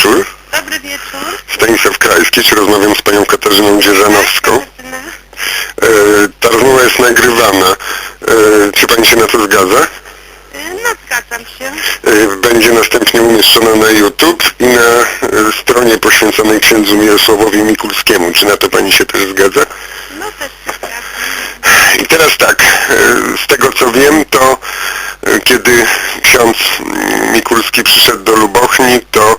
wieczór. Dobry wieczór. Stanisław Krajski, rozmawiam z panią Katarzyną Dzierżanowską. E, ta rozmowa jest nagrywana. E, czy pani się na to zgadza? Y, No zgadzam się. E, będzie następnie umieszczona na YouTube i na e, stronie poświęconej księdzu Mirosławowi Mikulskiemu. Czy na to pani się też zgadza? No też się zgadzam. I teraz tak, e, z tego co wiem, to e, kiedy ksiądz Mikulski przyszedł do Lubochni, to e,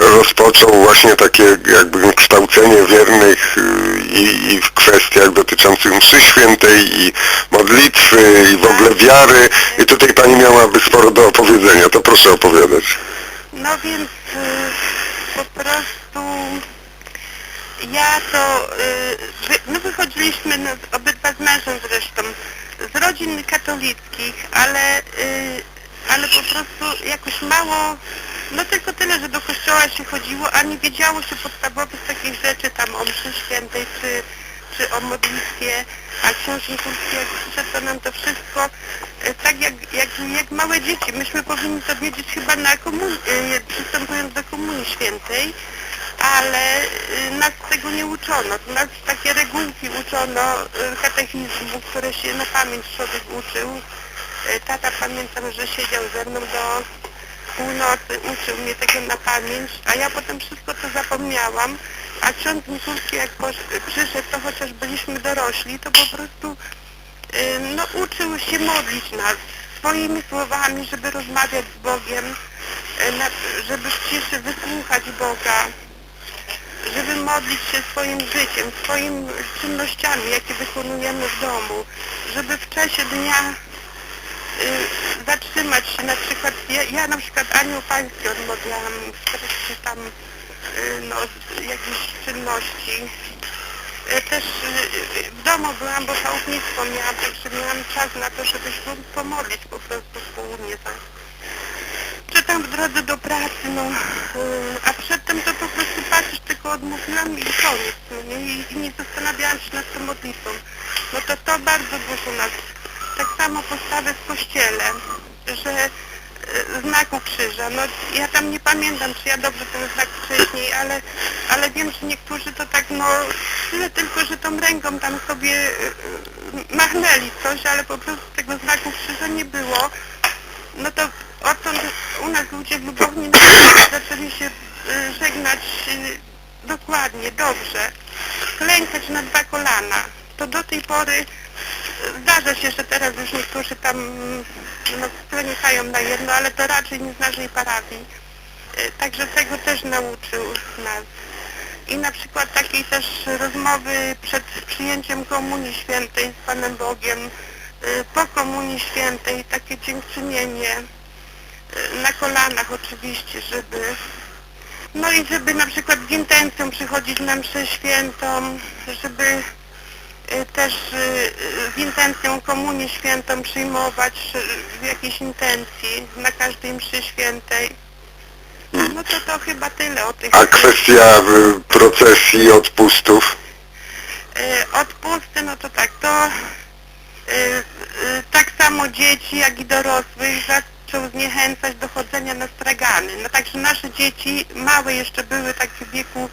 rozpoczął właśnie takie jakby kształcenie wiernych e, i, i w kwestiach dotyczących mszy świętej i modlitwy i w ogóle wiary i tutaj pani miałaby sporo do opowiedzenia, to proszę opowiadać. No więc y, po prostu ja to, my wychodziliśmy no, obydwa z mężem zresztą z rodzin katolickich, ale, ale po prostu jakoś mało, no tylko tyle, że do kościoła się chodziło, a nie wiedziało się podstawowych takich rzeczy tam o mszy świętej czy, czy o modlitwie, a przyszedł, to nam to wszystko e, tak jak, jak, jak małe dzieci. Myśmy powinni to wiedzieć chyba na komun- e, przystępując do Komunii Świętej, ale e, nas tego nie uczono. Nas takie regułki uczono katechizmu, które się na pamięć człowiek uczył. E, Tata pamiętam, że siedział ze mną do północy, uczył mnie tego na pamięć, a ja potem wszystko to zapomniałam, a ksiądz Mikulski jak przyszedł, to chociaż byliśmy dorośli, to po prostu y, no, uczył się modlić nas swoimi słowami, żeby rozmawiać z Bogiem, na, żeby w ciszy wysłuchać Boga, żeby modlić się swoim życiem, swoimi czynnościami, jakie wykonujemy w domu, żeby w czasie dnia zatrzymać się na przykład, ja, ja na przykład Anioł Pański odmodlałam w trakcie tam y, no, jakichś czynności. Y, Też y, w domu byłam, bo chałupnictwo miałam, także miałam czas na to, żeby się pomodlić po prostu w południe. Tak. Czy tam w drodze do pracy, no, y, a przedtem to po prostu patrzysz, tylko odmówiłam i koniec, no nie, I, i nie zastanawiałam się nad tą modlitwą. No to to bardzo dużo nas, tak samo postawę w kościele, że y, znaku krzyża, no ja tam nie pamiętam, czy ja dobrze ten znak wcześniej, ale, ale wiem, że niektórzy to tak, no, tyle tylko, że tą ręką tam sobie y, machnęli coś, ale po prostu tego znaku krzyża nie było. No to odtąd u nas ludzie w Lubowni zaczęli się y, żegnać dokładnie, dobrze, klękać na dwa kolana. To do tej pory zdarza się, że teraz już niektórzy tam no, klękają na jedno, ale to raczej nie z naszej parafii. Y, Także tego też nauczył nas. I na przykład takiej też rozmowy przed przyjęciem Komunii Świętej z Panem Bogiem, y, po Komunii Świętej, takie dziękczynienie y, na kolanach oczywiście, żeby no i żeby na przykład z intencją przychodzić na mszę świętą, żeby też y, y, z intencją Komunię Świętą przyjmować y, w jakiejś intencji na każdej mszy świętej. No to to chyba tyle o tych... A kwestia y, procesji odpustów? Y, Odpusty, no to tak, to y, y, tak samo dzieci, jak i dorosłych zaczął zniechęcać do chodzenia na stragany. No także nasze dzieci, małe jeszcze były takie w wieku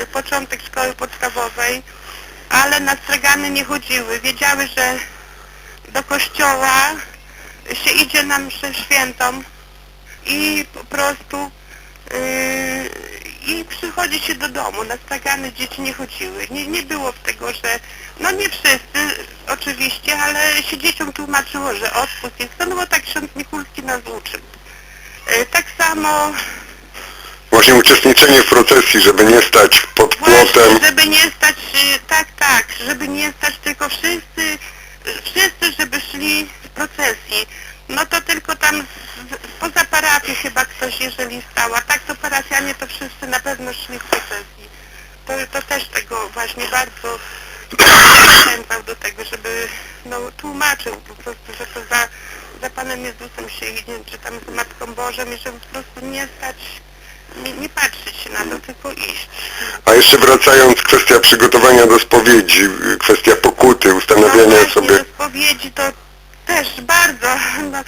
y, początek szkoły podstawowej, ale na stragany nie chodziły. Wiedziały, że do kościoła się idzie na mszę świętą i po prostu yy, i przychodzi się do domu. Na stragany dzieci nie chodziły. Nie, nie było tego, że no nie wszyscy oczywiście, ale się dzieciom tłumaczyło, że odpust jest no bo tak ksiądz Mikulski nas uczył. Yy, tak samo Właśnie uczestniczenie w procesji, żeby nie stać pod płotem. Właśnie, żeby nie stać, y, tak, tak, żeby nie stać tylko wszyscy, wszyscy, żeby szli w procesji. No to tylko tam poza parafię chyba ktoś, jeżeli stał, a tak to parafianie to wszyscy na pewno szli w procesji. To, to też tego właśnie bardzo zachęcał do tego, żeby no, tłumaczył po prostu, że to za, za Panem Jezusem się idzie, czy tam z Matką Bożą i żeby po prostu nie stać, nie, nie patrzeć się na to, tylko iść. A jeszcze wracając, kwestia przygotowania do spowiedzi, kwestia pokuty, No ustanawiania właśnie, sobie... do spowiedzi to też bardzo, no,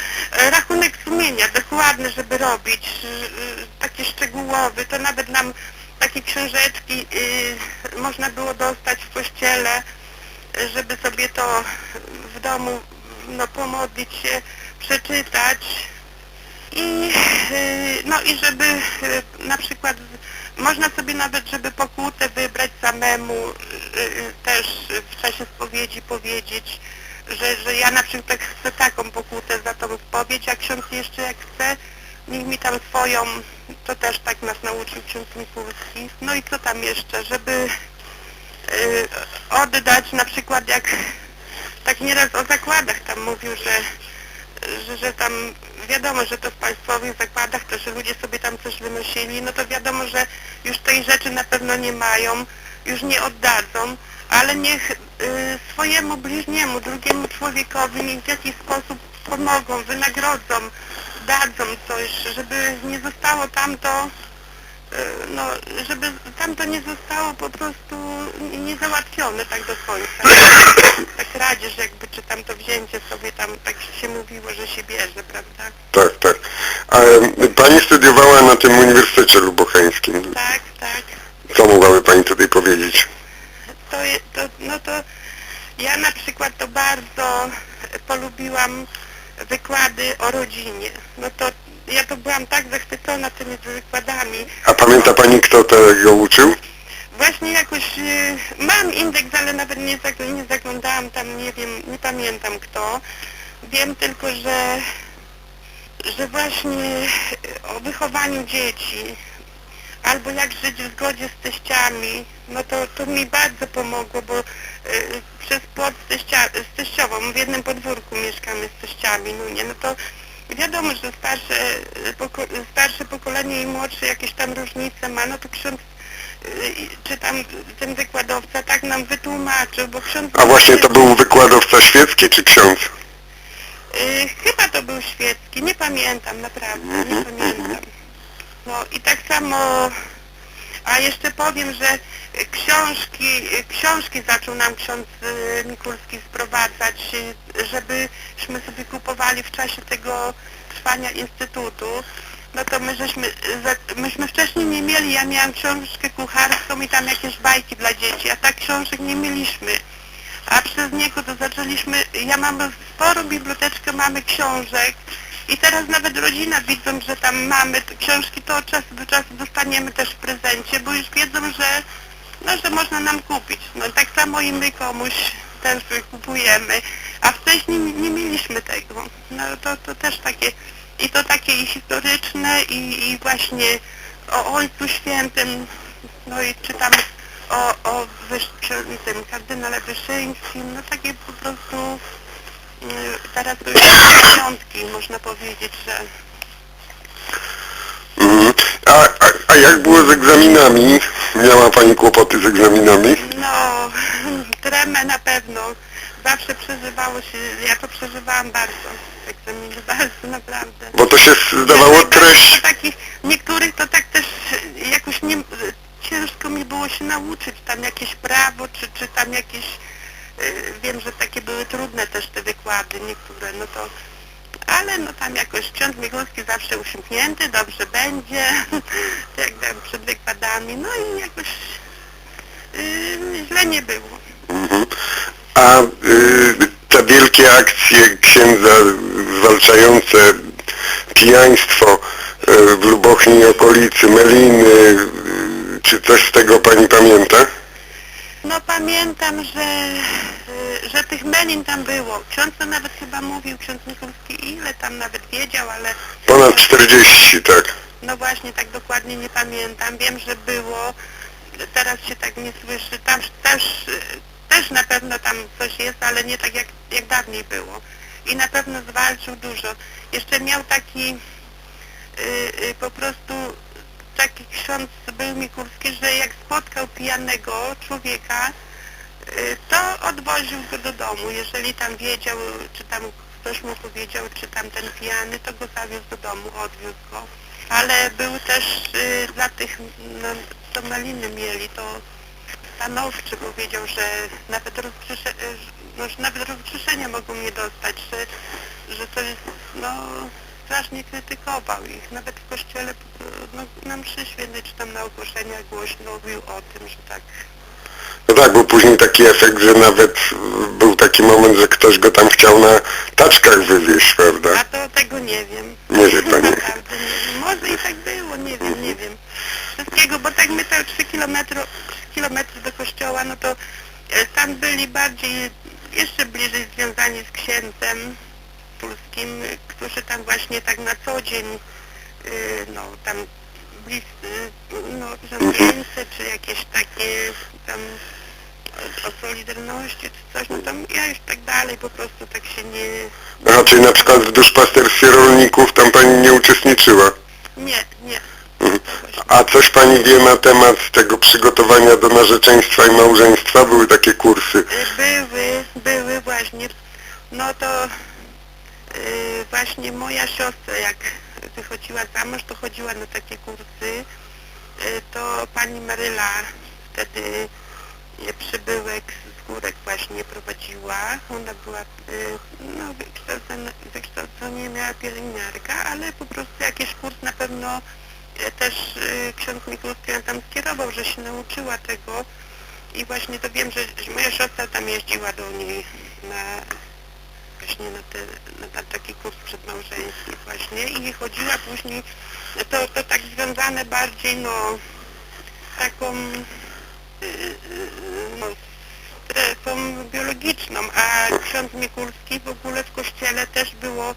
rachunek sumienia dokładny, żeby robić, y, y, taki szczegółowy, to nawet nam takie książeczki y, można było dostać w kościele, żeby sobie to w domu no, pomodlić się, przeczytać. I, y, no i żeby y, na przykład można sobie nawet, żeby pokutę wybrać samemu, y, też w czasie spowiedzi powiedzieć, że, że ja na przykład chcę taką pokutę za tą spowiedź, a ksiądz jeszcze jak chce, niech mi tam swoją, to też tak nas nauczył ksiądz Mikulski. No i co tam jeszcze, żeby oddać na przykład jak tak nieraz o zakładach tam mówił, że, że, że tam wiadomo, że to w państwowych zakładach, to że ludzie sobie tam coś wynosili, no to wiadomo, że już tej rzeczy na pewno nie mają, już nie oddadzą, ale niech y, swojemu bliźniemu, drugiemu człowiekowi niech w jakiś sposób pomogą, wynagrodzą, dadzą coś, żeby nie zostało tamto no, żeby tamto nie zostało po prostu niezałatwione tak do końca. Tak kradzież jakby, czy tam to wzięcie sobie tam, tak się mówiło, że się bierze, prawda? Tak, tak. A Pani studiowała na tym Uniwersytecie Lubocheńskim. Tak, tak. Co mogłaby Pani tutaj powiedzieć? To, je- to, no to ja na przykład to bardzo polubiłam wykłady o rodzinie. No to ja to byłam tak zachwycona tymi wykładami. A pamięta Pani, kto tego uczył? Właśnie jakoś y, mam indeks, ale nawet nie, zag, nie zaglądałam tam, nie wiem, nie pamiętam kto. Wiem tylko, że, że właśnie o wychowaniu dzieci albo jak żyć w zgodzie z teściami, no to, to mi bardzo pomogło, bo y, przez płot z, teścia, z teściową w jednym podwórku mieszkamy z teściami, no nie, no to wiadomo, że starsze, y, poko, starsze pokolenie i młodsze jakieś tam różnice ma, no to ksiądz y, czy tam ten wykładowca tak nam wytłumaczył, bo ksiądz... A właśnie to był wykładowca świecki czy ksiądz? Y, chyba to był świecki, nie pamiętam, naprawdę, nie pamiętam. No i tak samo, a jeszcze powiem, że książki, książki zaczął nam ksiądz y, Mikulski sprowadzać, y, żebyśmy sobie kupowali w czasie tego trwania instytutu. No to my żeśmy, myśmy wcześniej nie mieli, ja miałam książkę kucharską i tam jakieś bajki dla dzieci, a tak książek nie mieliśmy a przez niego to zaczęliśmy, ja mam sporą biblioteczkę, mamy książek i teraz nawet rodzina widzą, że tam mamy książki, to od czasu do czasu dostaniemy też w prezencie, bo już wiedzą, że no, że można nam kupić. No tak samo i my komuś też kupujemy, a wcześniej nie, mieliśmy tego. No to, to też takie, i to takie i historyczne i, i właśnie o Ojcu Świętym, no i czytam o, o tym kardynale Wyszyńskim, no takie po prostu teraz to już piątki można powiedzieć, że Mhm. A, a, a jak było z egzaminami? Miała Pani kłopoty z egzaminami? no tremę na pewno. Zawsze przeżywało się, ja to przeżywałam bardzo, egzaminy bardzo naprawdę. Bo to się zdawało treść... Takich, niektórych to tak też jakoś nie, ciężko mi było się nauczyć, tam jakieś prawo, czy, czy tam jakieś, y, wiem, że takie były trudne też te wykłady, niektóre, no to, ale no tam jakoś ksiądz Mikulski zawsze uśmiechnięty, dobrze będzie, jak tam przed wykładami, no i jakoś y, źle nie było. Mhm. A y, te wielkie akcje księdza zwalczające pijaństwo y, w Lubochni okolicy, Meliny, y, czy coś z tego Pani pamięta? No pamiętam, że, y, że tych melin tam było. Ksiądz to nawet chyba mówił, ksiądz Mikulski, ile tam nawet wiedział, ale Ponad 40, tak. no właśnie tak dokładnie nie pamiętam. Wiem, że było, teraz się tak nie słyszy. Tam też, też na pewno tam coś jest, ale nie tak jak, jak dawniej było. I na pewno zwalczył dużo. Jeszcze miał taki y, y, po prostu taki ksiądz był Mikulski, że jak spotkał pijanego człowieka, y, to odwoził go do domu. Jeżeli tam wiedział, czy tam ktoś mu powiedział, czy tam ten pijany, to go zawiózł do domu, odwiózł go. Ale był też y, dla tych, no, co maliny mieli, to stanowczy powiedział, że nawet, rozgrzesze, y, no, że nawet rozgrzeszenia mogą nie dostać, że, że to jest, no, strasznie krytykował ich, nawet w kościele, no, no mszy świętej, czy tam na ogłoszeniach głośno mówił o tym, że tak No tak, był później taki efekt, że nawet był taki moment, że ktoś go tam chciał na taczkach wywieźć, A prawda? to tego nie wiem. Nie wie pani. Naprawdę nie wiem. Może i tak było, nie wiem, nie wiem. Wszystkiego, bo tak my te 3 kilometry, 3 kilometry do kościoła, no to e, tam byli bardziej, jeszcze bliżej związani z księdzem polskim, którzy tam właśnie tak na co dzień, y, no tam blis, y, no żołnieńce, czy jakieś takie tam o- Solidarności czy coś, no tam ja już tak dalej po prostu tak się nie... Raczej na przykład w duszpasterstwie rolników tam pani nie uczestniczyła. Nie, nie. Mhm. A coś pani wie na temat tego przygotowania do narzeczeństwa i małżeństwa? Były takie kursy. Y, Były, były właśnie. No to właśnie moja siostra jak wychodziła za mąż, to chodziła na takie kursy. Y, to pani Maryla wtedy y, przybyłek z górek właśnie prowadziła. Ona była, y, no wykształcona, wykształcenie miała pielęgniarka, ale po prostu jakiś kurs na pewno y, też y, ksiądz Mikulski tam skierował, że się nauczyła tego. I właśnie to wiem, że moja siostra tam jeździła do niej na właśnie na, te, na, taki kurs przedmałżeński właśnie i chodziła później, to, to tak związane bardziej no taką y, y, no, strefą biologiczną, a ksiądz Mikulski w ogóle w kościele też było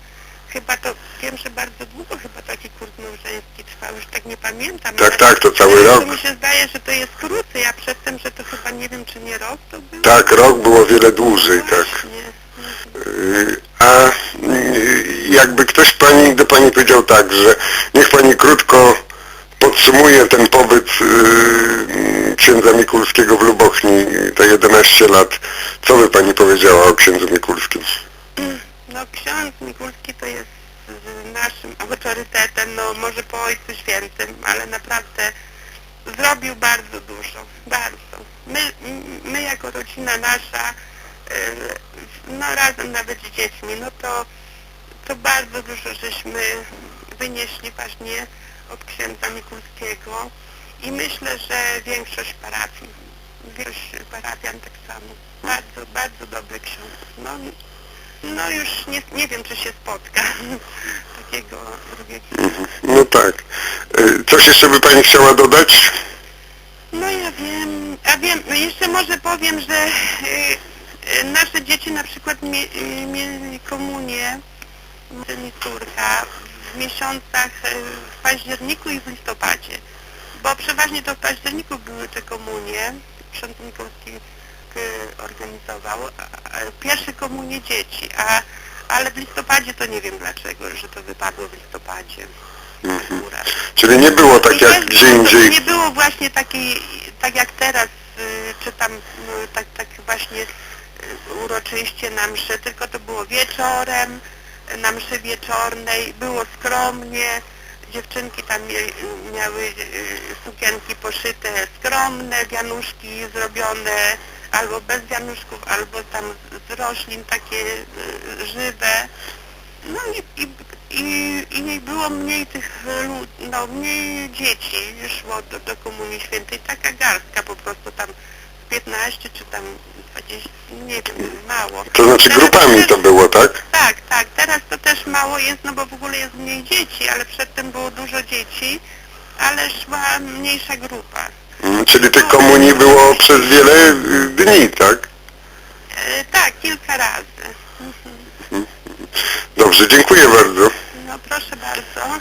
chyba to, wiem, że bardzo długo chyba taki kurs małżeński trwał, już tak nie pamiętam. Tak, ale- tak, to cały rok. To mi się zdaje, że to jest krócej, a przedtem, że to chyba nie wiem, czy nie rok to był. Tak, rok było wiele dłużej, tak. Właśnie. A y, jakby ktoś pani, do pani powiedział tak, że niech pani krótko podsumuje ten pobyt y, księdza Mikulskiego w Lubochni, te 11 lat, co by pani powiedziała o księdzu Mikulskim? No ksiądz Mikulski to jest naszym autorytetem, no może po Ojcu Świętym, ale naprawdę zrobił bardzo dużo, bardzo. My, my jako rodzina nasza, no razem nawet z dziećmi, no to, to bardzo dużo żeśmy wynieśli właśnie od księdza Mikulskiego i myślę, że większość parafii, większość parafian tak samo. Bardzo, bardzo dobry ksiądz. No, no już nie, nie wiem, czy się spotka takiego drugiego. No tak. Y, Coś jeszcze by pani chciała dodać? No ja wiem, a wiem, jeszcze może powiem, że y, nasze dzieci na przykład mie, y, mieli komunię, córka, w miesiącach y, w październiku i w listopadzie, bo przeważnie to w październiku były te komunie, ksiądz Mikulski y, organizował, pierwsze komunie dzieci, a, ale w listopadzie to nie wiem dlaczego, że to wypadło w listopadzie akurat. Czyli nie było tak I jak gdzie indziej. Nie było właśnie takiej, tak jak teraz, y, czy tam tak, tak właśnie y, uroczyście na mszy, tylko to było wieczorem, na mszy wieczornej, było skromnie, dziewczynki tam miały y, sukienki poszyte skromne, wianuszki zrobione albo bez wianuszków, albo tam z- roślin takie y, żywe. No i, i, i, i było mniej tych no mniej dzieci szło do, do Komunii Świętej, taka garstka po prostu tam 15 czy tam 20, nie wiem, mało. To znaczy Teraz grupami też- to było, tak? Tak, tak, teraz to też mało jest, no bo w ogóle jest mniej dzieci, ale przedtem było dużo dzieci, ale szła mniejsza grupa. Mm, Czyli tych komunii było przez wiele y, dni, tak? E, tak, kilka razy. Mhm. Dobrze, dziękuję bardzo. No proszę bardzo.